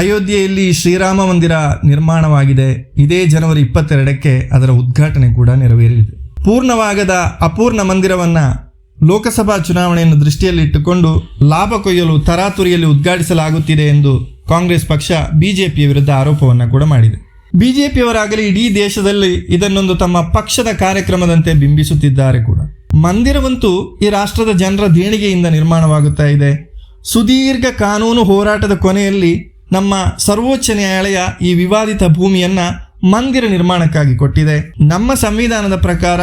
ಅಯೋಧ್ಯೆಯಲ್ಲಿ ಶ್ರೀರಾಮ ಮಂದಿರ ನಿರ್ಮಾಣವಾಗಿದೆ. ಇದೇ ಜನವರಿ ಇಪ್ಪತ್ತೆರಡಕ್ಕೆ ಅದರ ಉದ್ಘಾಟನೆ ಕೂಡ ನೆರವೇರಿದೆ. ಪೂರ್ಣವಾಗದ ಅಪೂರ್ಣ ಮಂದಿರವನ್ನು ಲೋಕಸಭಾ ಚುನಾವಣೆಯನ್ನು ದೃಷ್ಟಿಯಲ್ಲಿಟ್ಟುಕೊಂಡು ಲಾಭ ಕೊಯ್ಯಲು ತರಾತುರಿಯಲ್ಲಿ ಉದ್ಘಾಟಿಸಲಾಗುತ್ತಿದೆ ಎಂದು ಕಾಂಗ್ರೆಸ್ ಪಕ್ಷ ಬಿಜೆಪಿಯ ವಿರುದ್ಧ ಆರೋಪವನ್ನು ಕೂಡ ಮಾಡಿದೆ. ಬಿಜೆಪಿಯವರಾಗಲಿ ಇಡೀ ದೇಶದಲ್ಲಿ ಇದನ್ನೊಂದು ತಮ್ಮ ಪಕ್ಷದ ಕಾರ್ಯಕ್ರಮದಂತೆ ಬಿಂಬಿಸುತ್ತಿದ್ದಾರೆ ಕೂಡ. ಮಂದಿರವಂತೂ ಈ ರಾಷ್ಟ್ರದ ಜನರ ದೇಣಿಗೆಯಿಂದ ನಿರ್ಮಾಣವಾಗುತ್ತಾ ಇದೆ. ಸುದೀರ್ಘ ಕಾನೂನು ಹೋರಾಟದ ಕೊನೆಯಲ್ಲಿ ನಮ್ಮ ಸರ್ವೋಚ್ಚ ನ್ಯಾಯಾಲಯ ಈ ವಿವಾದಿತ ಭೂಮಿಯನ್ನ ಮಂದಿರ ನಿರ್ಮಾಣಕ್ಕಾಗಿ ಕೊಟ್ಟಿದೆ. ನಮ್ಮ ಸಂವಿಧಾನದ ಪ್ರಕಾರ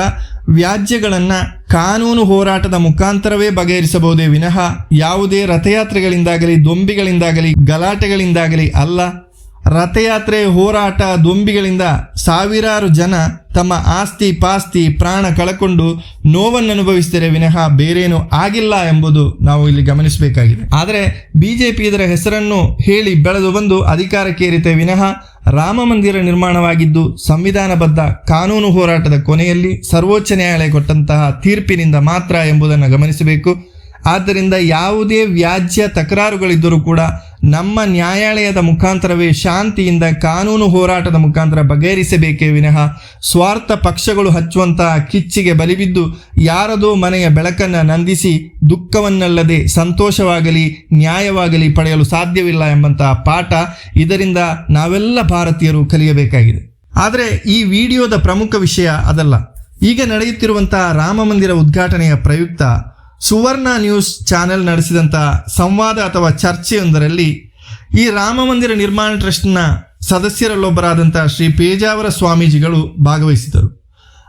ವ್ಯಾಜ್ಯಗಳನ್ನು ಕಾನೂನು ಹೋರಾಟದ ಮುಖಾಂತರವೇ ಬಗೆಹರಿಸಬಹುದೇ ವಿನಃ ಯಾವುದೇ ರಥಯಾತ್ರೆಗಳಿಂದಾಗಲಿ, ದೊಂಬಿಗಳಿಂದಾಗಲಿ, ಗಲಾಟೆಗಳಿಂದಾಗಲಿ ಅಲ್ಲ. ರಥಯಾತ್ರೆ ಹೋರಾಟ ದೊಂಬಿಗಳಿಂದ ಸಾವಿರಾರು ಜನ ತಮ್ಮ ಆಸ್ತಿ ಪಾಸ್ತಿ ಪ್ರಾಣ ಕಳಕೊಂಡು ನೋವನ್ನು ಅನುಭವಿಸಿದರೆ ವಿನಃ ಬೇರೇನೂ ಆಗಿಲ್ಲ ಎಂಬುದು ನಾವು ಇಲ್ಲಿ ಗಮನಿಸಬೇಕಾಗಿದೆ. ಆದರೆ ಬಿಜೆಪಿ ಇದರ ಹೆಸರನ್ನು ಹೇಳಿ ಬೆಳೆದು ಬಂದು ಅಧಿಕಾರಕ್ಕೇರಿತೆ ವಿನಃ ರಾಮ ಮಂದಿರ ನಿರ್ಮಾಣವಾಗಿದ್ದು ಸಂವಿಧಾನಬದ್ಧ ಕಾನೂನು ಹೋರಾಟದ ಕೊನೆಯಲ್ಲಿ ಸರ್ವೋಚ್ಚ ನ್ಯಾಯಾಲಯ ಕೊಟ್ಟಂತಹ ತೀರ್ಪಿನಿಂದ ಮಾತ್ರ ಎಂಬುದನ್ನು ಗಮನಿಸಬೇಕು. ಆದ್ದರಿಂದ ಯಾವುದೇ ವ್ಯಾಜ್ಯ ತಕರಾರುಗಳಿದ್ದರೂ ಕೂಡ ನಮ್ಮ ನ್ಯಾಯಾಲಯದ ಮುಖಾಂತರವೇ ಶಾಂತಿಯಿಂದ ಕಾನೂನು ಹೋರಾಟದ ಮುಖಾಂತರ ಬಗೆಹರಿಸಬೇಕೇ ವಿನಃ ಸ್ವಾರ್ಥ ಪಕ್ಷಗಳು ಹಚ್ಚುವಂತಹ ಕಿಚ್ಚಿಗೆ ಬಲಿಬಿದ್ದು ಯಾರದೋ ಮನೆಯ ಬೆಳಕನ್ನು ನಂದಿಸಿ ದುಃಖವನ್ನಲ್ಲದೆ ಸಂತೋಷವಾಗಲಿ, ನ್ಯಾಯವಾಗಲಿ ಪಡೆಯಲು ಸಾಧ್ಯವಿಲ್ಲ ಎಂಬಂತಹ ಪಾಠ ಇದರಿಂದ ನಾವೆಲ್ಲ ಭಾರತೀಯರು ಕಲಿಯಬೇಕಾಗಿದೆ. ಆದರೆ ಈ ವಿಡಿಯೋದ ಪ್ರಮುಖ ವಿಷಯ ಅದಲ್ಲ. ಈಗ ನಡೆಯುತ್ತಿರುವಂತಹ ರಾಮ ಮಂದಿರ ಉದ್ಘಾಟನೆಯ ಪ್ರಯುಕ್ತ ಸುವರ್ಣ ನ್ಯೂಸ್ ಚಾನೆಲ್ ನಡೆಸಿದಂಥ ಸಂವಾದ ಅಥವಾ ಚರ್ಚೆಯೊಂದರಲ್ಲಿ ಈ ರಾಮ ಮಂದಿರ ನಿರ್ಮಾಣ ಟ್ರಸ್ಟ್ನ ಸದಸ್ಯರಲ್ಲೊಬ್ಬರಾದಂಥ ಶ್ರೀ ಪೇಜಾವರ ಸ್ವಾಮೀಜಿಗಳು ಭಾಗವಹಿಸಿದರು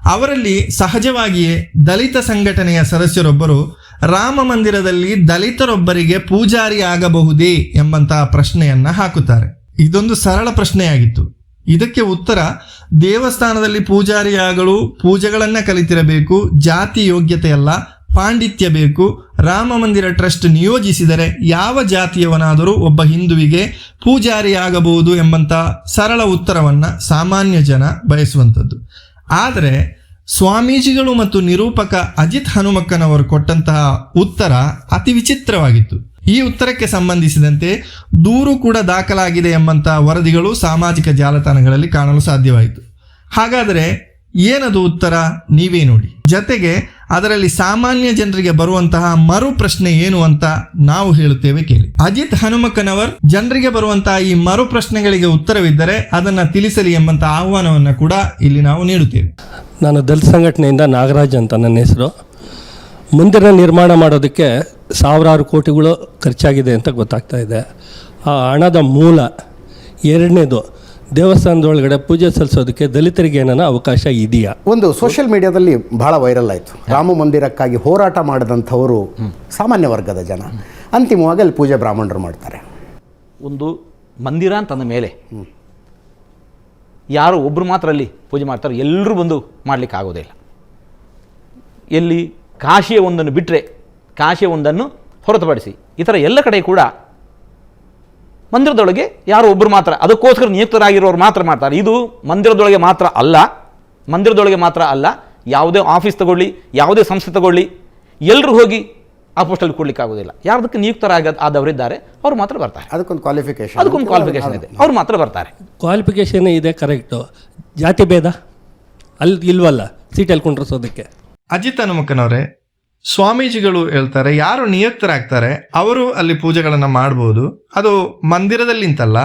ಅವರಲ್ಲಿ ಸಹಜವಾಗಿಯೇ ದಲಿತ ಸಂಘಟನೆಯ ಸದಸ್ಯರೊಬ್ಬರು ರಾಮ ಮಂದಿರದಲ್ಲಿ ದಲಿತರೊಬ್ಬರಿಗೆ ಪೂಜಾರಿ ಆಗಬಹುದೇ ಎಂಬಂತಹ ಪ್ರಶ್ನೆಯನ್ನ ಹಾಕುತ್ತಾರೆ. ಇದೊಂದು ಸರಳ ಪ್ರಶ್ನೆಯಾಗಿತ್ತು. ಇದಕ್ಕೆ ಉತ್ತರ, ದೇವಸ್ಥಾನದಲ್ಲಿ ಪೂಜಾರಿಯಾಗಲು ಪೂಜೆಗಳನ್ನ ಕಲಿತಿರಬೇಕು, ಜಾತಿ ಯೋಗ್ಯತೆಯಲ್ಲ ಪಾಂಡಿತ್ಯ ಬೇಕು. ರಾಮ ಮಂದಿರ ಟ್ರಸ್ಟ್ ನಿಯೋಜಿಸಿದರೆ ಯಾವ ಜಾತಿಯವನಾದರೂ ಒಬ್ಬ ಹಿಂದುವಿಗೆ ಪೂಜಾರಿಯಾಗಬಹುದು ಎಂಬಂಥ ಸರಳ ಉತ್ತರವನ್ನು ಸಾಮಾನ್ಯ ಜನ ಬಯಸುವಂಥದ್ದು. ಆದರೆ ಸ್ವಾಮೀಜಿಗಳು ಮತ್ತು ನಿರೂಪಕ ಅಜಿತ್ ಹನುಮಕ್ಕನವರು ಕೊಟ್ಟಂತಹ ಉತ್ತರ ಅತಿ ವಿಚಿತ್ರವಾಗಿತ್ತು. ಈ ಉತ್ತರಕ್ಕೆ ಸಂಬಂಧಿಸಿದಂತೆ ದೂರು ಕೂಡ ದಾಖಲಾಗಿದೆ ಎಂಬಂತಹ ವರದಿಗಳು ಸಾಮಾಜಿಕ ಜಾಲತಾಣಗಳಲ್ಲಿ ಕಾಣಲು ಸಾಧ್ಯವಾಯಿತು. ಹಾಗಾದರೆ ಏನದು ಉತ್ತರ? ನೀವೇ ನೋಡಿ. ಜತೆಗೆ ಅದರಲ್ಲಿ ಸಾಮಾನ್ಯ ಜನರಿಗೆ ಬರುವಂತಹ ಮರು ಪ್ರಶ್ನೆ ಏನು ಅಂತ ನಾವು ಹೇಳುತ್ತೇವೆ ಕೇಳಿ. ಅಜಿತ್ ಹನುಮಕ್ಕನವರ್ ಜನರಿಗೆ ಬರುವಂತಹ ಈ ಮರು ಪ್ರಶ್ನೆಗಳಿಗೆ ಉತ್ತರವಿದ್ದರೆ ಅದನ್ನ ತಿಳಿಸಲಿ ಎಂಬಂತಹ ಆಹ್ವಾನವನ್ನು ಕೂಡ ಇಲ್ಲಿ ನಾವು ನೀಡುತ್ತೇವೆ. ನಾನು ದಲಿತ ಸಂಘಟನೆಯಿಂದ ನಾಗರಾಜ್ ಅಂತ ನನ್ನ ಹೆಸರು. ಮಂದಿರ ನಿರ್ಮಾಣ ಮಾಡೋದಕ್ಕೆ ಸಾವಿರಾರು ಕೋಟಿಗಳು ಖರ್ಚಾಗಿದೆ ಅಂತ ಗೊತ್ತಾಗ್ತಾ ಇದೆ. ಆ ಹಣದ ಮೂಲ ಎರಡನೇದು ದೇವಸ್ಥಾನದೊಳಗಡೆ ಪೂಜೆ ಸಲ್ಲಿಸೋದಕ್ಕೆ ದಲಿತರಿಗೆ ಏನಾನ ಅವಕಾಶ ಇದೆಯಾ? ಒಂದು ಸೋಷಿಯಲ್ ಮೀಡಿಯಾದಲ್ಲಿ ಬಹಳ ವೈರಲ್ ಆಯಿತು. ರಾಮ ಮಂದಿರಕ್ಕಾಗಿ ಹೋರಾಟ ಮಾಡಿದಂಥವರು ಸಾಮಾನ್ಯ ವರ್ಗದ ಜನ. ಅಂತಿಮವಾಗಿ ಅಲ್ಲಿ ಪೂಜೆ ಬ್ರಾಹ್ಮಣರು ಮಾಡ್ತಾರೆ. ಒಂದು ಮಂದಿರ ಅಂತಂದ ಮೇಲೆ ಯಾರು ಒಬ್ಬರು ಮಾತ್ರ ಅಲ್ಲಿ ಪೂಜೆ ಮಾಡ್ತಾರೋ ಎಲ್ಲರೂ ಬಂದು ಮಾಡಲಿಕ್ಕೆ ಆಗೋದಿಲ್ಲ ಎಲ್ಲಿ ಕಾಶಿಯ ಒಂದನ್ನು ಬಿಟ್ಟರೆ ಕಾಶಿಯ ಒಂದನ್ನು ಹೊರತುಪಡಿಸಿ ಈ ಥರ ಎಲ್ಲ ಕಡೆ ಕೂಡ ಮಂದಿರದೊಳಗೆ ಯಾರೋ ಒಬ್ಬರು ಮಾತ್ರ ಅದಕ್ಕೋಸ್ಕರ ನಿಯುಕ್ತರಾಗಿರೋರು ಮಾತ್ರ ಮಾಡ್ತಾರೆ. ಇದು ಮಂದಿರದೊಳಗೆ ಮಾತ್ರ ಅಲ್ಲ ಮಂದಿರದೊಳಗೆ ಮಾತ್ರ ಅಲ್ಲ ಯಾವುದೇ ಆಫೀಸ್ ತಗೊಳ್ಳಿ ಯಾವುದೇ ಸಂಸ್ಥೆ ತಗೊಳ್ಳಿ ಎಲ್ಲರೂ ಹೋಗಿ ಆ ಪೋಸ್ಟಲ್ಲಿ ಕೊಡ್ಲಿಕ್ಕೆ ಆಗೋದಿಲ್ಲ. ಯಾರದಕ್ಕೆ ನಿಯುಕ್ತರಾಗ ಆದವರಿದ್ದಾರೆ ಅವ್ರು ಮಾತ್ರ ಬರ್ತಾರೆ. ಅದಕ್ಕೊಂದು ಕ್ವಾಲಿಫಿಕೇಶನ್ ಅದಕ್ಕೊಂದು ಕ್ವಾಲಿಫಿಕೇಶನ್ ಇದೆ. ಅವ್ರು ಮಾತ್ರ ಬರ್ತಾರೆ. ಕ್ವಾಲಿಫಿಕೇಶನ್ ಇದೆ ಕರೆಕ್ಟು ಜಾತಿ ಭೇದ? ಅಲ್ಲಿ ಇಲ್ವಲ್ಲ? ಸೀಟಲ್ಲಿ ಕುಂಡ್ರಿಸೋದಕ್ಕೆ. ಅಜಿತ್ ಹನುಮಕ್ಕನವರೇ ಸ್ವಾಮೀಜಿಗಳು ಹೇಳ್ತಾರೆ, ಯಾರು ನಿಯುಕ್ತರಾಗ್ತಾರೆ, ಅವರು ಅಲ್ಲಿ ಪೂಜೆಗಳನ್ನು ಮಾಡ್ಬೋದು. ಅದು ಮಂದಿರದಲ್ಲಿಂತಲ್ಲ,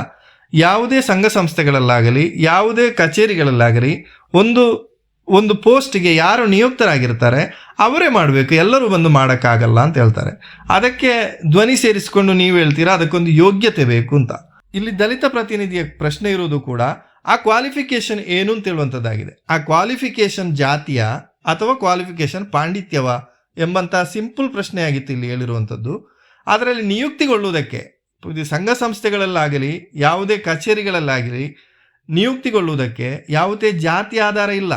ಯಾವುದೇ ಸಂಘ ಸಂಸ್ಥೆಗಳಲ್ಲಾಗಲಿ, ಯಾವುದೇ ಕಚೇರಿಗಳಲ್ಲಾಗಲಿ, ಒಂದು ಒಂದು ಪೋಸ್ಟ್ಗೆ ಯಾರು ನಿಯುಕ್ತರಾಗಿರ್ತಾರೆ, ಅವರೇ ಮಾಡಬೇಕು, ಎಲ್ಲರೂ ಬಂದು ಮಾಡೋಕ್ಕಾಗಲ್ಲ ಅಂತ ಹೇಳ್ತಾರೆ. ಅದಕ್ಕೆ ಧ್ವನಿ ಸೇರಿಸಿಕೊಂಡು ನೀವು ಹೇಳ್ತೀರಾ, ಅದಕ್ಕೊಂದು ಯೋಗ್ಯತೆ ಬೇಕು ಅಂತ. ಇಲ್ಲಿ ದಲಿತ ಪ್ರತಿನಿಧಿಯ ಪ್ರಶ್ನೆ ಇರುವುದು ಕೂಡ, ಆ ಕ್ವಾಲಿಫಿಕೇಶನ್ ಏನು ಅಂತ ಹೇಳುವಂಥದ್ದಾಗಿದೆ. ಆ ಕ್ವಾಲಿಫಿಕೇಶನ್ ಜಾತಿಯ ಅಥವಾ ಕ್ವಾಲಿಫಿಕೇಶನ್ ಪಾಂಡಿತ್ಯವ ಎಂಬಂತಹ ಸಿಂಪಲ್ ಪ್ರಶ್ನೆಯಾಗಿತ್ತು ಇಲ್ಲಿ ಹೇಳಿರುವಂಥದ್ದು. ಅದರಲ್ಲಿ ನಿಯುಕ್ತಿಗೊಳ್ಳುವುದಕ್ಕೆ, ಇದು ಸಂಘ ಸಂಸ್ಥೆಗಳಲ್ಲಾಗಲಿ, ಯಾವುದೇ ಕಚೇರಿಗಳಲ್ಲಾಗಲಿ, ನಿಯುಕ್ತಿಗೊಳ್ಳುವುದಕ್ಕೆ ಯಾವುದೇ ಜಾತಿ ಆಧಾರ ಇಲ್ಲ.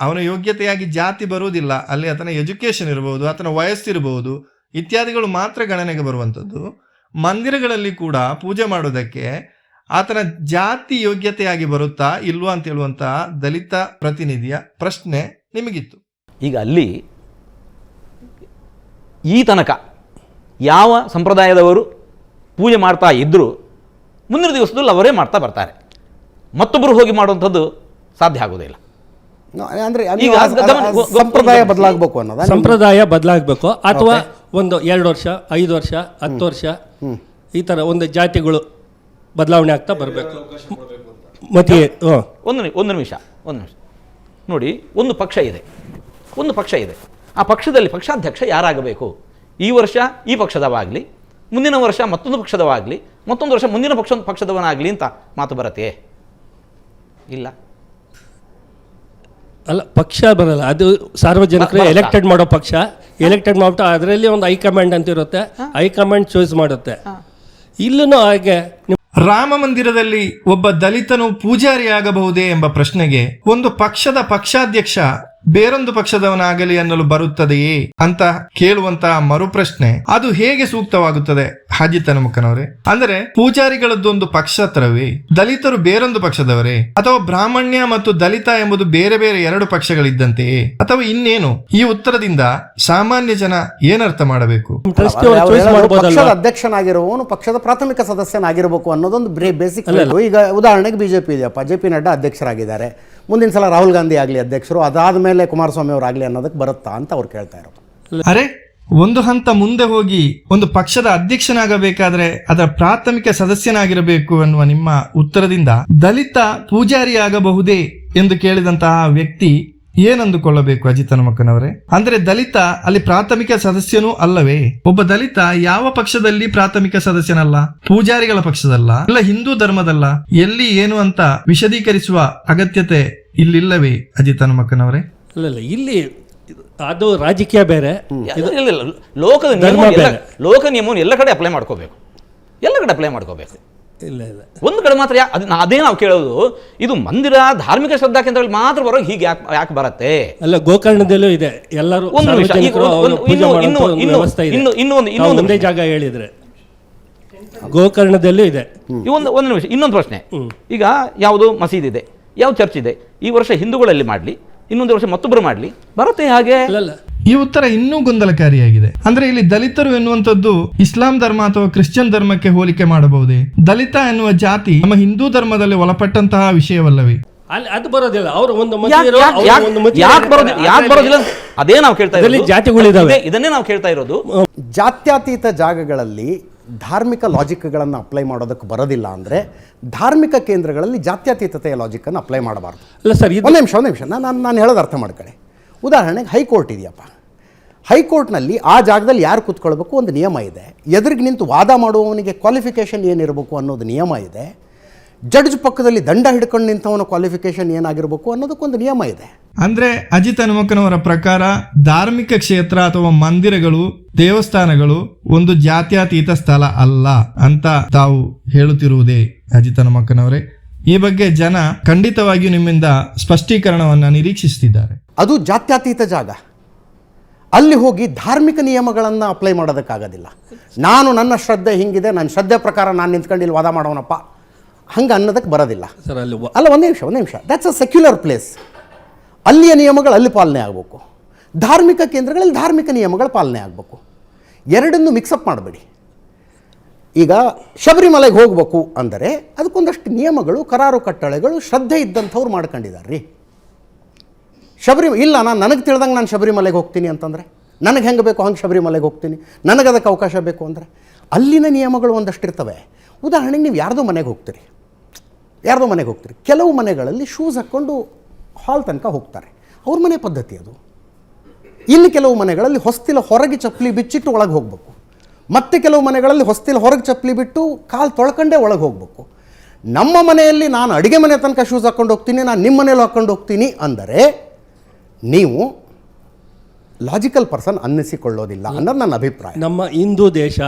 ಅವನ ಯೋಗ್ಯತೆಯಾಗಿ ಜಾತಿ ಬರುವುದಿಲ್ಲ, ಅಲ್ಲಿ ಆತನ ಎಜುಕೇಷನ್ ಇರಬಹುದು, ಆತನ ವಯಸ್ಸಿರಬಹುದು ಇತ್ಯಾದಿಗಳು ಮಾತ್ರ ಗಣನೆಗೆ ಬರುವಂಥದ್ದು. ಮಂದಿರಗಳಲ್ಲಿ ಕೂಡ ಪೂಜೆ ಮಾಡೋದಕ್ಕೆ ಆತನ ಜಾತಿ ಯೋಗ್ಯತೆಯಾಗಿ ಬರುತ್ತಾ ಇಲ್ವಾ ಅಂತ ಹೇಳುವಂತಹ ದಲಿತ ಪ್ರತಿನಿಧಿಯ ಪ್ರಶ್ನೆ ನಿಮಗಿತ್ತು. ಈಗ ಅಲ್ಲಿ ಈ ತನಕ ಯಾವ ಸಂಪ್ರದಾಯದವರು ಪೂಜೆ ಮಾಡ್ತಾ ಇದ್ದರೂ ಮುಂದಿನ ದಿವಸದಲ್ಲಿ ಅವರೇ ಮಾಡ್ತಾ ಬರ್ತಾರೆ. ಮತ್ತೊಬ್ಬರು ಹೋಗಿ ಮಾಡುವಂಥದ್ದು ಸಾಧ್ಯ ಆಗೋದಿಲ್ಲ ಅಂದ್ರೆ ಸಂಪ್ರದಾಯ. ಬದಲಾಗಬೇಕು ಅನ್ನೋದು? ಸಂಪ್ರದಾಯ ಬದಲಾಗಬೇಕು. ಅಥವಾ ಒಂದು ಎರಡು ವರ್ಷ ಐದು ವರ್ಷ ಹತ್ತು ವರ್ಷ ಈ ಥರ ಒಂದು ಜಾತಿಗಳು ಬದಲಾವಣೆ ಆಗ್ತಾ ಬರಬೇಕು. ಮತ್ತೆ ಒಂದು ಒಂದು ನಿಮಿಷ ಒಂದು ನಿಮಿಷ. ನೋಡಿ ಒಂದು ಪಕ್ಷ ಇದೆ. ಒಂದು ಪಕ್ಷ ಇದೆ. ಆ ಪಕ್ಷದಲ್ಲಿ ಪಕ್ಷಾಧ್ಯಕ್ಷ ಯಾರಾಗಬೇಕು? ಈ ವರ್ಷ ಈ ಪಕ್ಷದವಾಗಲಿ ಮುಂದಿನ ವರ್ಷ ಮತ್ತೊಂದು ಪಕ್ಷದವಾಗಲಿ ಮತ್ತೊಂದು ವರ್ಷ ಮುಂದಿನ ಪಕ್ಷ ಪಕ್ಷದವನಾಗಲಿ ಅಂತ ಮಾತು ಬರತ್ತೆ? ಇಲ್ಲ. ಅಲ್ಲ ಪಕ್ಷ ಬರಲ್ಲ. ಅದು ಸಾರ್ವಜನಿಕರು ಎಲೆಕ್ಟೆಡ್ ಮಾಡೋ ಪಕ್ಷ. ಎಲೆಕ್ಟೆಡ್ ಮಾಡ್ಬಿಟ್ಟು ಅದರಲ್ಲಿ ಒಂದು ಹೈಕಮಾಂಡ್ ಅಂತ ಇರುತ್ತೆ. ಹೈಕಮಾಂಡ್ ಚೂಸ್ ಮಾಡುತ್ತೆ. ಇಲ್ಲೂ ಹಾಗೆ ರಾಮ ಮಂದಿರದಲ್ಲಿ ಒಬ್ಬ ದಲಿತನು ಪೂಜಾರಿಯಾಗಬಹುದೇ ಎಂಬ ಪ್ರಶ್ನೆಗೆ ಒಂದು ಪಕ್ಷದ ಪಕ್ಷಾಧ್ಯಕ್ಷ ಬೇರೊಂದು ಪಕ್ಷದವನಾಗಲಿ ಅನ್ನಲು ಬರುತ್ತದೆಯೇ ಅಂತ ಕೇಳುವಂತಹ ಮರುಪ್ರಶ್ನೆ ಅದು ಹೇಗೆ ಸೂಕ್ತವಾಗುತ್ತದೆ? ಹಾಜಿ ತನಮುಖನವರೇ ಅಂದರೆ ಪೂಜಾರಿಗಳದ್ದೊಂದು ಪಕ್ಷ ತರವೇ ದಲಿತರು ಬೇರೊಂದು ಪಕ್ಷದವರೇ ಅಥವಾ ಬ್ರಾಹ್ಮಣ್ಯ ಮತ್ತು ದಲಿತ ಎಂಬುದು ಬೇರೆ ಬೇರೆ ಎರಡು ಪಕ್ಷಗಳಿದ್ದಂತೆಯೇ? ಅಥವಾ ಇನ್ನೇನು? ಈ ಉತ್ತರದಿಂದ ಸಾಮಾನ್ಯ ಜನ ಏನರ್ಥ ಮಾಡಬೇಕು? ಪಕ್ಷದ ಅಧ್ಯಕ್ಷನಾಗಿರುವವನು ಪಕ್ಷದ ಪ್ರಾಥಮಿಕ ಸದಸ್ಯನಾಗಿರಬೇಕು ಅನ್ನೋದೊಂದು ಬೇಸಿಕ್ ಈಗ ಉದಾಹರಣೆಗೆ ಬಿಜೆಪಿ ಇದೆಯಪ್ಪ. ಜೆ ಪಿ ನಡ್ಡಾ ಅಧ್ಯಕ್ಷರಾಗಿದ್ದಾರೆ. ಮುಂದಿನ ಸಲ ರಾಹುಲ್ ಗಾಂಧಿ ಆಗಲಿ ಅಧ್ಯಕ್ಷರು ಅದಾದ ಕುಮಾರಸ್ವಾಮಿ ಅವರಾಗಲಿ ಅನ್ನೋದಕ್ಕೆ ಬರುತ್ತಾ ಅಂತ ಅವ್ರು ಕೇಳ್ತಾ ಇರೋದು. ಅರೆ, ಒಂದು ಹಂತ ಮುಂದೆ ಹೋಗಿ ಒಂದು ಪಕ್ಷದ ಅಧ್ಯಕ್ಷನಾಗಬೇಕಾದ್ರೆ ಅದರ ಪ್ರಾಥಮಿಕ ಸದಸ್ಯನಾಗಿರಬೇಕು ಅನ್ನುವ ನಿಮ್ಮ ಉತ್ತರದಿಂದ ದಲಿತ ಪೂಜಾರಿಯಾಗಬಹುದೇ ಎಂದು ಕೇಳಿದಂತಹ ವ್ಯಕ್ತಿ ಏನಂದುಕೊಳ್ಳಬೇಕು ಅಜಿತ್ ಹನುಮಕ್ಕನವರೇ? ಅಂದ್ರೆ ದಲಿತ ಅಲ್ಲಿ ಪ್ರಾಥಮಿಕ ಸದಸ್ಯನೂ ಅಲ್ಲವೇ? ಒಬ್ಬ ದಲಿತ ಯಾವ ಪಕ್ಷದಲ್ಲಿ ಪ್ರಾಥಮಿಕ ಸದಸ್ಯನಲ್ಲ? ಪೂಜಾರಿಗಳ ಪಕ್ಷದಲ್ಲ? ಇಲ್ಲ ಹಿಂದೂ ಧರ್ಮದಲ್ಲ? ಎಲ್ಲಿ ಏನು ಅಂತ ವಿಶದೀಕರಿಸುವ ಅಗತ್ಯತೆ ಇಲ್ಲಿಲ್ಲವೇ ಅಜಿತ್ ಹನುಮಕ್ಕನವರೇ? ಇಲ್ಲ ಇಲ್ಲ ಇಲ್ಲಿ ಅದು ರಾಜಕೀಯ ಬೇರೆ. ಇಲ್ಲ. ಲೋಕದ ಧರ್ಮ ಬೇರೆ. ಲೋಕ ನಿಯಮ ಎಲ್ಲ ಕಡೆ ಅಪ್ಲೈ ಮಾಡ್ಕೋಬೇಕು. ಎಲ್ಲ ಕಡೆ ಅಪ್ಲೈ ಮಾಡ್ಕೋಬೇಕು. ಇಲ್ಲ ಇಲ್ಲ. ಒಂದು ಕಡೆ ಮಾತ್ರ ಯಾ- ಅದು ಅದೇ ನಾವು ಕೇಳೋದು ಇದು ಮಂದಿರ ಧಾರ್ಮಿಕ ಶ್ರದ್ಧಾ ಕೇಂದ್ರಗಳು ಮಾತ್ರ ಬರೋ ಹೀಗೆ ಯಾಕೆ ಯಾಕೆ ಬರುತ್ತೆ? ಅಲ್ಲ ಗೋಕರ್ಣದಲ್ಲೂ ಇದೆ. ಎಲ್ಲರೂ ಒಂದು ನಿಮಿಷ, ಈಗ ಸಾರ್ವಜನಿಕರು ಒಂದು- ಅವ್ರು ಒಂದು- ಪೂಜೆ ಇನ್ನು- ಇನ್ನು- ಒಂದು ಇನ್ನು- ವ್ಯವಸ್ಥೆ ಇದೆ. ಇನ್ನು- ಇನ್ನೂ ಒಂದು- ಇನ್ನೂ ತಾವು ಒಂದು ಒಂದೇ ಜಾಗ ಹೇಳಿದ್ರೆ. ಗೋಕರ್ಣದಲ್ಲೂ ಇದೆ. ಈ ಒಂದು ಒಂದು ನಿಮಿಷ ಇನ್ನೊಂದು ಪ್ರಶ್ನೆ. ಈಗ ಯಾವುದು ಮಸೀದಿ ಇದೆ ಯಾವ ಚರ್ಚ್ ಇದೆ? ಈ ವರ್ಷ ಹಿಂದೂಗಳಲ್ಲಿ ಮಾಡಲಿ ಇನ್ನೊಂದು ವರ್ಷ ಮತ್ತೊಬ್ಬರು ಮಾಡಲಿ. ಬರುತ್ತೆ ಹಾಗೆ. ಈ ಉತ್ತರ ಇನ್ನೂ ಗೊಂದಲಕಾರಿಯಾಗಿದೆ. ಅಂದ್ರೆ ಇಲ್ಲಿ ದಲಿತರು ಎನ್ನುವಂಥದ್ದು ಇಸ್ಲಾಂ ಧರ್ಮ ಅಥವಾ ಕ್ರಿಶ್ಚಿಯನ್ ಧರ್ಮಕ್ಕೆ ಹೋಲಿಕೆ ಮಾಡಬಹುದೇ? ದಲಿತ ಎನ್ನುವ ಜಾತಿ ನಮ್ಮ ಹಿಂದೂ ಧರ್ಮದಲ್ಲಿ ಒಳಪಟ್ಟಂತಹ ವಿಷಯವಲ್ಲವೇ? ಅಲ್ಲಿ ಅದು ಬರೋದಿಲ್ಲ. ಅವರು ಒಂದು ಮತ ಇರೋ- ಅವ್ರು ಒಂದು ಮತ ಯಾಕ್ ಬರೋದಿಲ್ಲ ಯಾಕೆ ಬರೋದಿಲ್ಲ? ಅದೇ ನಾವು ಕೇಳ್ತಾ ಇದ್ದೀವಿ ಇರೋದು. ಜಾತಿಗಳಿದಾವೆ. ಇದೇ- ಇದನ್ನೇ ನಾವು ಕೇಳ್ತಾ ಇರೋದು. ಜಾತ್ಯತೀತ ಜಾಗಗಳಲ್ಲಿ ಧಾರ್ಮಿಕ ಲಾಜಿಕ್ಗಳನ್ನು ಅಪ್ಲೈ ಮಾಡೋದಕ್ಕೆ ಬರೋದಿಲ್ಲ ಅಂದರೆ ಧಾರ್ಮಿಕ ಕೇಂದ್ರಗಳಲ್ಲಿ ಜಾತ್ಯತೀತತೆಯ ಲಾಜಿಕ್ಕನ್ನು ಅಪ್ಲೈ ಮಾಡಬಾರ್ದು. ಅಲ್ಲ ಸರ್ ಇದು ಒಂದು ನಿಮಿಷ ಒಂದು ನಿಮಿಷ. ನಾನು ನಾನು ನಾನು ಹೇಳೋದು ಅರ್ಥ ಮಾಡ್ಕೊಳ್ಳಿ. ಉದಾಹರಣೆಗೆ ಹೈಕೋರ್ಟ್ ಇದೆಯಪ್ಪ. ಹೈಕೋರ್ಟ್ನಲ್ಲಿ ಆ ಜಾಗದಲ್ಲಿ ಯಾರು ಕೂತ್ಕೊಳ್ಬೇಕು ಒಂದು ನಿಯಮ ಇದೆ. ಎದುರಿಗೆ ನಿಂತು ವಾದ ಮಾಡುವವನಿಗೆ ಕ್ವಾಲಿಫಿಕೇಷನ್ ಏನಿರಬೇಕು ಅನ್ನೋದು ನಿಯಮ ಇದೆ. ಜಡ್ಜ್ ಪಕ್ಕದಲ್ಲಿ ದಂಡ ಹಿಡ್ಕೊಂಡು ನಿಂತವನ ಕ್ವಾಲಿಫಿಕೇಶನ್ ಏನಾಗಿರಬೇಕು ಅನ್ನೋದಕ್ಕೊಂದು ನಿಯಮ ಇದೆ. ಅಂದ್ರೆ ಅಜಿತ್ ಹನುಮಕ್ಕನವರ ಪ್ರಕಾರ ಧಾರ್ಮಿಕ ಕ್ಷೇತ್ರ ಅಥವಾ ಮಂದಿರಗಳು ದೇವಸ್ಥಾನಗಳು ಒಂದು ಜಾತ್ಯತೀತ ಸ್ಥಳ ಅಲ್ಲ ಅಂತ ತಾವು ಹೇಳುತ್ತಿರುವುದೇ ಅಜಿತ್ ಹನುಮಕ್ಕನವರೇ ಈ ಬಗ್ಗೆ ಜನ ಖಂಡಿತವಾಗಿಯೂ ನಿಮ್ಮಿಂದ ಸ್ಪಷ್ಟೀಕರಣವನ್ನ ನಿರೀಕ್ಷಿಸುತ್ತಿದ್ದಾರೆ. ಅದು ಜಾತ್ಯತೀತ ಜಾಗ. ಅಲ್ಲಿ ಹೋಗಿ ಧಾರ್ಮಿಕ ನಿಯಮಗಳನ್ನು ಅಪ್ಲೈ ಮಾಡೋದಕ್ಕಾಗೋದಿಲ್ಲ. ನಾನು ನನ್ನ ಶ್ರದ್ಧೆ ಹಿಂಗಿದೆ ನನ್ನ ಶ್ರದ್ಧೆ ಪ್ರಕಾರ ನಾನು ನಿಂತ್ಕೊಂಡು ಇಲ್ಲಿ ವಾದ ಮಾಡೋನಪ್ಪ ಹಂಗೆ ಅನ್ನೋದಕ್ಕೆ ಬರೋದಿಲ್ಲ. ಸರ್ ಅಲ್ಲಿ ಅಲ್ಲ ಒಂದು ನಿಮಿಷ ಒಂದು ನಿಮಿಷ. ದ್ಯಾಟ್ಸ್ ಅ ಸೆಕ್ಯುಲರ್ ಪ್ಲೇಸ್ ಅಲ್ಲಿಯ ನಿಯಮಗಳು ಅಲ್ಲಿ ಪಾಲನೆ ಆಗಬೇಕು. ಧಾರ್ಮಿಕ ಕೇಂದ್ರಗಳಲ್ಲಿ ಧಾರ್ಮಿಕ ನಿಯಮಗಳು ಪಾಲನೆ ಆಗಬೇಕು. ಎರಡನ್ನು ಮಿಕ್ಸಪ್ ಮಾಡಬೇಡಿ. ಈಗ ಶಬರಿಮಲೆಗೆ ಹೋಗಬೇಕು ಅಂದರೆ ಅದಕ್ಕೊಂದಷ್ಟು ನಿಯಮಗಳು ಕರಾರು ಕಟ್ಟಳೆಗಳು ಶ್ರದ್ಧೆ ಇದ್ದಂಥವ್ರು ಮಾಡ್ಕೊಂಡಿದ್ದಾರೆ ರೀ. ಶಬರಿ ಇಲ್ಲ ನಾನು ನನಗೆ ತಿಳಿದಂಗೆ ನಾನು ಶಬರಿಮಲೆಗೆ ಹೋಗ್ತೀನಿ ಅಂತಂದರೆ? ನನಗೆ ಹೆಂಗೆ ಬೇಕು ಹಂಗೆ ಶಬರಿಮಲೆಗೆ ಹೋಗ್ತೀನಿ. ನನಗೆ ಅದಕ್ಕೆ ಅವಕಾಶ ಬೇಕು ಅಂದರೆ? ಅಲ್ಲಿನ ನಿಯಮಗಳು ಒಂದಷ್ಟು ಇರ್ತವೆ ಉದಾಹರಣೆಗೆ ನೀವು ಯಾರ್ದೋ ಮನೆಗೆ ಹೋಗ್ತೀರಿ. ಯಾರ್ದೋ ಮನೆಗೆ ಹೋಗ್ತಾರೆ. ಕೆಲವು ಮನೆಗಳಲ್ಲಿ ಶೂಸ್ ಹಾಕ್ಕೊಂಡು ಹಾಲ್ ತನಕ ಹೋಗ್ತಾರೆ. ಅವ್ರ ಮನೆ ಪದ್ಧತಿ ಅದು. ಇಲ್ಲಿ ಕೆಲವು ಮನೆಗಳಲ್ಲಿ ಹೊಸ್ತಿಲ ಹೊರಗೆ ಚಪ್ಪಲಿ ಬಿಚ್ಚಿಟ್ಟು ಒಳಗೆ ಹೋಗಬೇಕು. ಮತ್ತೆ ಕೆಲವು ಮನೆಗಳಲ್ಲಿ ಹೊಸ್ತಿಲ ಹೊರಗೆ ಚಪ್ಪಲಿ ಬಿಟ್ಟು ಕಾಲು ತೊಳ್ಕೊಂಡೇ ಒಳಗೆ ಹೋಗಬೇಕು. ನಮ್ಮ ಮನೆಯಲ್ಲಿ ನಾನು ಅಡುಗೆ ಮನೆ ತನಕ ಶೂಸ್ ಹಾಕ್ಕೊಂಡು ಹೋಗ್ತೀನಿ ನಾನು ನಿಮ್ಮ ಮನೇಲಿ ಹಾಕ್ಕೊಂಡು ಹೋಗ್ತೀನಿ ಅಂದರೆ ನೀವು ಲಾಜಿಕಲ್ ಪರ್ಸನ್ ಅನ್ನಿಸಿಕೊಳ್ಳೋದಿಲ್ಲ ಅನ್ನೋದು ನನ್ನ ಅಭಿಪ್ರಾಯ. ನಮ್ಮ ಹಿಂದೂ ದೇಶ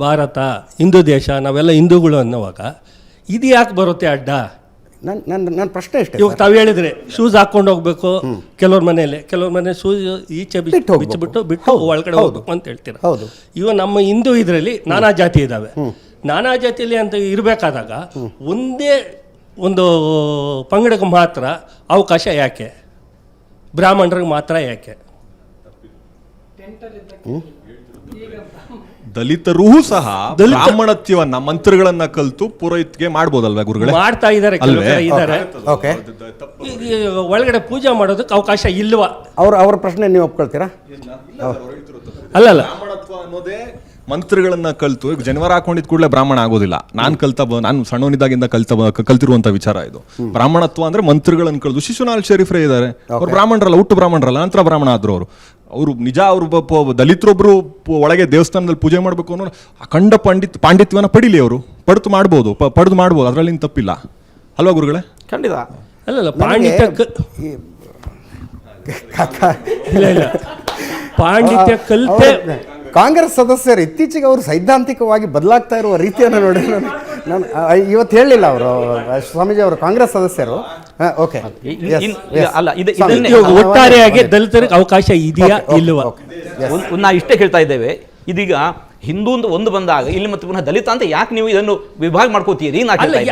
ಭಾರತ ಹಿಂದೂ ದೇಶ ನಾವೆಲ್ಲ ಹಿಂದೂಗಳು ಅನ್ನುವಾಗ ಇದು ಯಾಕೆ ಬರುತ್ತೆ ಅಡ್ಡ? ನನ್ನ ನನ್ನ ನನ್ನ ಪ್ರಶ್ನೆ ಇಷ್ಟೇ ಇವಾಗ ತಾವು ಹೇಳಿದ್ರೆ ಶೂಸ್ ಹಾಕೊಂಡು ಹೋಗ್ಬೇಕು ಕೆಲವ್ರ ಮನೆಯಲ್ಲಿ ಕೆಲವ್ರ ಮನೆ ಶೂಸ್ ಈಚೆ ಬಿಚ್ಚಿ- ಬಿಟ್ಟು. ಬಿಚ್ಚಿಬಿಟ್ಟು ಬಿಟ್ಟು ಒಳಗಡೆ ಹೋಗ್ಬೇಕು ಅಂತ ಹೇಳ್ತೀರಾ? ಹೌದು. ಇವ ನಮ್ಮ ಹಿಂದೂ ಇದರಲ್ಲಿ ನಾನಾ ಜಾತಿ ಇದ್ದಾವೆ ನಾನಾ ಜಾತಿಯಲ್ಲಿ ಅಂತ ಇರಬೇಕಾದಾಗ ಒಂದೇ ಒಂದು ಪಂಗಡಕ್ಕೆ ಮಾತ್ರ ಅವಕಾಶ ಯಾಕೆ? ಬ್ರಾಹ್ಮಣರಿಗೆ ಮಾತ್ರ ಯಾಕೆ? ದಲಿತರೂ ಸಹ ಬ್ರಾಹ್ಮಣತ್ಯವನ್ನ ಮಂತ್ರಗಳನ್ನ ಕಲ್ತು ಪುರೋಹಿತ್ಗೆ ಮಾಡ್ಬೋದಲ್ವಾ ಗುರುಗಳೇ? ಮಾಡ್ತಾ ಇದ್ದಾರೆ ಕೆಲವು ಅಲ್ವೇ? ಇದ್ದಾರೆ. ಓಕೆ. ಈ- ಈ ಒಳಗಡೆ ಪೂಜೆ ಮಾಡೋದಕ್ಕೆ ಅವಕಾಶ ಇಲ್ವಾ? ಅವ್ರ ಅವ್ರ ಪ್ರಶ್ನೆ ನೀವು ಒಪ್ಕೊಳ್ತೀರಾ? ಅಲ್ಲ ಬ್ರಾಹ್ಮಣತ್ವ ಅನ್ನೋದೇ ಮಂತ್ರಗಳನ್ನ ಕಲ್ತು ಈಗ ಜನವರ ಹಾಕೊಂಡಿದ್ ಕೂಡಲೇ ಬ್ರಾಹ್ಮಣ ಆಗೋದಿಲ್ಲ. ನಾನ್ ಕಲ್ತ ಬ- ನಾನು ಸಣ್ಣವನಿದ್ದಾಗಿಂದ ಕಲ್ತ ಬ- ಕಲ್ತಿರುವಂತ ವಿಚಾರ ಇದು. ಬ್ರಾಹ್ಮಣತ್ವ ಅಂದ್ರೆ ಮಂತ್ರಗಳನ್ನ ಕಲ್ತು ಶಿಶುನಾಲ್ ಶರೀಫ್ರೇ ಇದ್ದಾರೆ ಅವ್ರು ಬ್ರಾಹ್ಮಣರಲ್ಲ ಹುಟ್ಟು ಬ್ರಾಹ್ಮಣರಲ್ಲ ನಂತರ ಬ್ರಾಹ್ಮಣ ಆದ್ರು ಅವರು. ಅವರು ನಿಜ ಅವರು ದಲಿತರೊಬ್ರು ಪ- ಒಳಗೆ ದೇವಸ್ಥಾನದಲ್ಲಿ ಪೂಜೆ ಮಾಡಬೇಕು ಅನ್ನೋ ಅಖಂಡ ಪಂಡಿತ್ ಪಾಂಡಿತ್ಯವನ್ನ ಪಡಿಲಿ ಅವರು. ಪಡ್ತು ಮಾಡ್ಬೋದು ಪ- ಪಡೆದು ಮಾಡ್ಬೋದು ಅದರಲ್ಲಿ ತಪ್ಪಿಲ್ಲ. ಅಲ್ವಾ ಗುರುಗಳೇ? ಖಂಡಿತ. ಅಲ್ಲಲ್ಲ ಪಾಂಡಿತ್ಯ ಕ- ಇಲ್ಲ ಇಲ್ಲ. ಪಾಂಡಿತ್ಯ ಕಲ್ತೆ ಕಾಂಗ್ರೆಸ್ ಸದಸ್ಯರು ಇತ್ತೀಚೆಗೆ ಅವರು ಸೈದ್ಧಾಂತಿಕವಾಗಿ ಬದಲಾಗ್ತಾ ಇರುವ ರೀತಿಯನ್ನು ನೋಡಿ ನಾನು ನಾನು ಇವತ್ತು ಹೇಳಲಿಲ್ಲ ಅವರು ಸ್ವಾಮೀಜಿ ಅವರು ಕಾಂಗ್ರೆಸ್ ಸದಸ್ಯರು. ಓಕೆ ಒಟ್ಟಾರೆಯಾಗಿ ದಲಿತರಿಗೆ ಅವಕಾಶ ಇದೆಯಾ ಇಲ್ಲವಾ ನಾವು ಇಷ್ಟೇ ಹೇಳ್ತಾ ಇದ್ದೇವೆ. ಇದೀಗ ಹಿಂದೂ ಅಂತ ಒಂದು ಬಂದಾಗ ಇಲ್ಲಿ ಮತ್ತೆ ಪುನಃ ದಲಿತ ಅಂತ ಯಾಕೆ ನೀವು ಇದನ್ನು ವಿಭಾಗ ಮಾಡ್ಕೋತೀರಿ.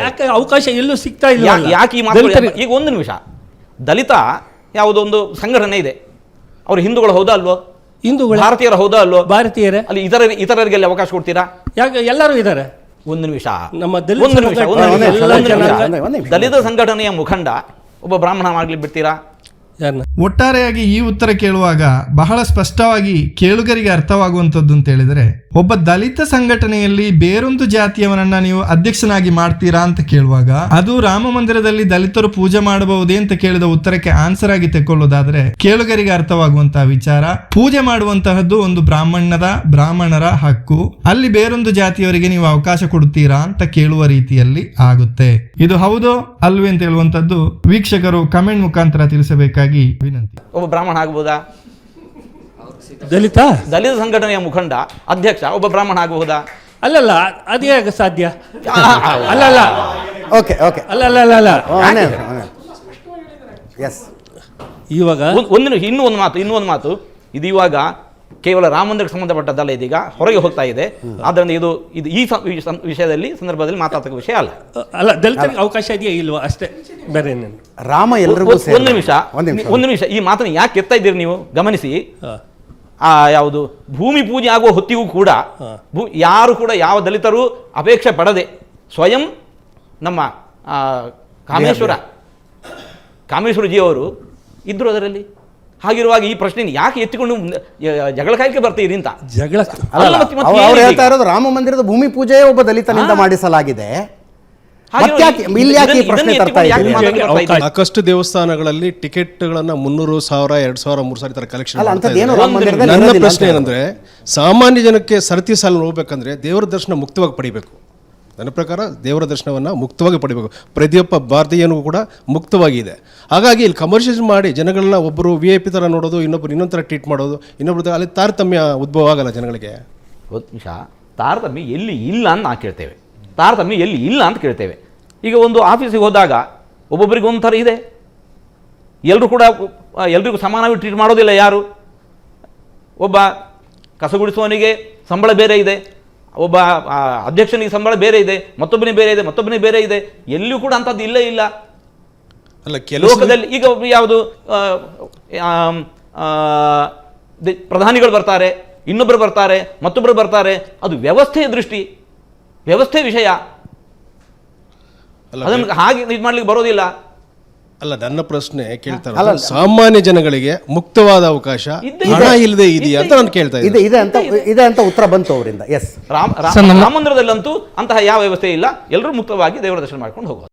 ಯಾಕೆ ಅವಕಾಶ ಎಲ್ಲೂ ಸಿಗ್ತಾ ಇಲ್ಲ ಯಾಕೆ ಈ ಮಾತು ಈಗ ಒಂದು ನಿಮಿಷ. ದಲಿತ ಯಾವುದೋ ಒಂದು ಸಂಘಟನೆ ಇದೆ. ಅವರು ಹಿಂದೂಗಳು ಹೌದಾ ಅಲ್ವೋ? ಹಿಂದೂಗಳ ಭಾರತೀಯರು ಹೌದಾ ಅಲ್ಲೋ? ಭಾರತೀಯರೇ? ಅಲ್ಲಿ ಇತರ ಇತರರಿಗೆ ಅಲ್ಲಿ ಅವಕಾಶ ಕೊಡ್ತೀರಾ? ಯಾಕೆ ಎಲ್ಲರೂ ಇದ್ದಾರೆ ಒಂದು ನಿಮಿಷ. ನಮ್ಮ ದಲಿತ ಒಂದು ನಿಮಿಷ ಒಂದು ನಿಮಿಷ, ಒಂದು ನಿಮಿಷ. ಒಂದು ನಿಮಿಷ. ದಲಿತ ಸಂಘಟನೆಯ ಮುಖಂಡ ಒಬ್ಬ ಬ್ರಾಹ್ಮಣ ಆಗ್ಲಿ ಬಿಡ್ತೀರಾ? ಯಾರನ್ನ ಒಟ್ಟಾರೆಯಾಗಿ ಈ ಉತ್ತರ ಕೇಳುವಾಗ ಬಹಳ ಸ್ಪಷ್ಟವಾಗಿ ಕೇಳುಗರಿಗೆ ಅರ್ಥವಾಗುವಂಥದ್ದು ಅಂತ ಹೇಳಿದರೆ ಒಬ್ಬ ದಲಿತ ಸಂಘಟನೆಯಲ್ಲಿ ಬೇರೊಂದು ಜಾತಿಯವನನ್ನ ನೀವು ಅಧ್ಯಕ್ಷನಾಗಿ ಮಾಡ್ತೀರಾ ಅಂತ ಕೇಳುವಾಗ, ಅದು ರಾಮ ಮಂದಿರದಲ್ಲಿ ದಲಿತರು ಪೂಜೆ ಮಾಡಬಹುದೇ ಅಂತ ಕೇಳಿದ ಉತ್ತರಕ್ಕೆ ಆನ್ಸರ್ ಆಗಿ ತೆಕ್ಕೊಳ್ಳೋದಾದ್ರೆ ಕೇಳುಗರಿಗೆ ಅರ್ಥವಾಗುವಂತಹ ವಿಚಾರ. ಪೂಜೆ ಮಾಡುವಂತಹದ್ದು ಒಂದು ಬ್ರಾಹ್ಮಣದ, ಬ್ರಾಹ್ಮಣರ ಹಕ್ಕು. ಅಲ್ಲಿ ಬೇರೊಂದು ಜಾತಿಯವರಿಗೆ ನೀವು ಅವಕಾಶ ಕೊಡುತ್ತೀರಾ ಅಂತ ಕೇಳುವ ರೀತಿಯಲ್ಲಿ ಆಗುತ್ತೆ. ಇದು ಹೌದು ಅಲ್ವೇ ಅಂತ ಹೇಳುವಂತದ್ದು ವೀಕ್ಷಕರು ಕಮೆಂಟ್ ಮುಖಾಂತರ ತಿಳಿಸಬೇಕಾಗಿ ವಿನಂತಿ. ಒಬ್ಬ ಬ್ರಾಹ್ಮಣ ಆಗ್ಬೋದಾ? ದಲಿತ? ದಲಿತ ಸಂಘಟನೆಯ ಮುಖಂಡ ಅಧ್ಯಕ್ಷ ಒಬ್ಬ ಬ್ರಾಹ್ಮಣ ಆಗಬಹುದಾ? ಅಲ್ಲಲ್ಲ ಅದೇ ಹೇಗೆ ಸಾಧ್ಯ? ಅಲ್ಲಲ್ಲ. Okay okay. ಅಲ್ಲಲ್ಲ ಅಲ್ಲಲ್ಲ ಎಸ್ ಇವಾಗ ಒಂದು ನಿಮಿಷ ಇನ್ನೂ ಒಂದು ಮಾತು ಇನ್ನೂ ಒಂದು ಮಾತು. ಇದು ಇವಾಗ ಕೇವಲ ರಾಮ ಮಂದಿರಕ್ಕೆ ಸಂಬಂಧಪಟ್ಟದ್ದಲ್ಲ ಇದೀಗ ಹೊರಗೆ ಹೋಗ್ತಾ ಇದೆ. ಆದ್ದರಿಂದ ಇದು ಇದು ಈ ವಿಷಯದಲ್ಲಿ ಸಂದರ್ಭದಲ್ಲಿ ಮಾತಾಡ್ತಕ್ಕ ವಿಷಯ ಅಲ್ಲ. ಅಲ್ಲ ದಲಿತರಿಗೆ ಅವಕಾಶ ಇದೆಯಾ ಇಲ್ವಾ? ಅಷ್ಟೇ ಬೇರೆ ರಾಮ ಎಲ್ಲರಿಗೂ ಒಂದು ನಿಮಿಷ ಒಂದು ನಿಮಿಷ. ಒಂದು ನಿಮಿಷ ಈ ಮಾತನ್ನು ಯಾಕೆ ಎತ್ತಾ ಇದ್ದೀರಿ ನೀವು? ಗಮನಿಸಿ. ಆ ಯಾವುದು ಭೂಮಿ ಪೂಜೆ ಆಗುವ ಹೊತ್ತಿಗೂ ಕೂಡ ಭೂ- ಯಾರು ಕೂಡ ಯಾವ ದಲಿತರು ಅಪೇಕ್ಷೆ ಪಡದೆ ಸ್ವಯಂ ನಮ್ಮ ಕಾಮೇಶ್ವರ ಕಾಮೇಶ್ವರಜಿಯವರು ಇದ್ರು ಅದರಲ್ಲಿ. ಹಾಗಿರುವಾಗ ಈ ಪ್ರಶ್ನೆ ಯಾಕೆ ಎತ್ತಿಕೊಂಡು ಮುಂದೆ- ಯ- ಜಗಳ ಕಾಯಕ್ಕೆ ಬರ್ತೀರಿ ಅಂತ? ಜಗಳ ಹೇಳ್ತಾ ಇರೋದು ರಾಮ ಮಂದಿರದ ಭೂಮಿ ಪೂಜೆಯೇ ಒಬ್ಬ ದಲಿತನಿಂದ. ಮಾಡಿಸಲಾಗಿದೆ. ಸಾಕಷ್ಟು ದೇವಸ್ಥಾನಗಳಲ್ಲಿ ಟಿಕೆಟ್ಗಳನ್ನ ಮುನ್ನೂರು ಸಾವಿರ ಎರಡ್ ಸಾವಿರ ಮೂರ್ ಸಾವಿರ ತರ ಕಲೆಕ್ಷನ್ ನನ್ನ ಪ್ರಶ್ನೆ ಏನಂದ್ರೆ ಸಾಮಾನ್ಯ ಜನಕ್ಕೆ ಸರತಿ ಸಾಲ ಹೋಗ್ಬೇಕಂದ್ರೆ ದೇವರ ದರ್ಶನ ಮುಕ್ತವಾಗಿ ಪಡಿಬೇಕು ನನ್ನ ಪ್ರಕಾರ ದೇವರ ದರ್ಶನವನ್ನ ಮುಕ್ತವಾಗಿ ಪಡಿಬೇಕು ಪ್ರತಿಯೊಬ್ಬ ಭಾರತೀಯನೂ ಕೂಡ ಮುಕ್ತವಾಗಿದೆ ಹಾಗಾಗಿ ಇಲ್ಲಿ ಕಮರ್ಷಿಯಲ್ ಮಾಡಿ ಜನಗಳನ್ನ ಒಬ್ಬರು ವಿ ಐ ಪಿ ಥರ ನೋಡೋದು ಇನ್ನೊಬ್ಬರು ಇನ್ನೊಂದು ಥರ ಟ್ರೀಟ್ ಮಾಡೋದು ಇನ್ನೊಬ್ರು ಅಲ್ಲಿ ತಾರತಮ್ಯ ಉದ್ಭವ ಆಗಲ್ಲ ಜನಗಳಿಗೆ ಒಂದು ನಿಮಿಷ ತಾರತಮ್ಯ ಎಲ್ಲಿ ಇಲ್ಲ ಅಂತ ನಾ ಕೇಳ್ತೇವೆ ತಾರತಮ್ಯ ಎಲ್ಲಿ ಇಲ್ಲ ಅಂತ ಕೇಳ್ತೇವೆ. ಈಗ ಒಂದು ಆಫೀಸಿಗೆ ಹೋದಾಗ ಒಬ್ಬೊಬ್ಬರಿಗೆ ಒಂಥರ ಥರ ಇದೆ. ಎಲ್ಲರೂ ಕೂಡ ಎಲ್ರಿಗೂ ಸಮಾನವಾಗಿ ಟ್ರೀಟ್ ಮಾಡೋದಿಲ್ಲ ಯಾರು? ಒಬ್ಬ ಕಸಗುಡಿಸುವವನಿಗೆ ಸಂಬಳ ಬೇರೆ ಇದೆ. ಒಬ್ಬ ಅಧ್ಯಕ್ಷನಿಗೆ ಸಂಬಳ ಬೇರೆ ಇದೆ. ಮತ್ತೊಬ್ಬನಿಗೆ ಬೇರೆ ಇದೆ ಮತ್ತೊಬ್ಬನಿಗೆ ಬೇರೆ ಇದೆ. ಎಲ್ಲಿಯೂ ಕೂಡ ಅಂಥದ್ದು ಇಲ್ಲೇ ಇಲ್ಲ. ಅಲ್ಲ ಲೋಕದಲ್ಲಿ ಈಗ ಯಾವುದು ಪ್ರಧಾನಿಗಳು ಬರ್ತಾರೆ ಇನ್ನೊಬ್ಬರು ಬರ್ತಾರೆ ಮತ್ತೊಬ್ಬರು ಬರ್ತಾರೆ. ಅದು ವ್ಯವಸ್ಥೆಯ ದೃಷ್ಟಿ. ವ್ಯವಸ್ಥೆ ವಿಷಯ. ಅಲ್ಲ, ಅದನ್ನು ಹಾಗೆ ಇದು ಮಾಡ್ಲಿಕ್ಕೆ ಬರೋದಿಲ್ಲ ಅಲ್ಲ ನನ್ನ ಪ್ರಶ್ನೆ ಕೇಳ್ತಾರೆ ಅಲ್ಲ, ಸಾಮಾನ್ಯ ಜನಗಳಿಗೆ ಮುಕ್ತವಾದ ಅವಕಾಶ ಹಣ. ಇಲ್ಲದೆ ಇದೆಯಾ ಅಂತ ನಾನು ಕೇಳ್ತಾ ಇದೆ ಇದೆ ಅಂತ ಇದೆ. ಅಂತ ಉತ್ತರ ಬಂತು ಅವರಿಂದ ಎಸ್ ರಾಮ ರಾಮ ಮಂದಿರದಲ್ಲಂತೂ ಅಂತಹ ಯಾವ ವ್ಯವಸ್ಥೆ ಇಲ್ಲ. ಎಲ್ಲರೂ ಮುಕ್ತವಾಗಿ ದೇವರ ದರ್ಶನ ಮಾಡ್ಕೊಂಡು ಹೋಗೋದು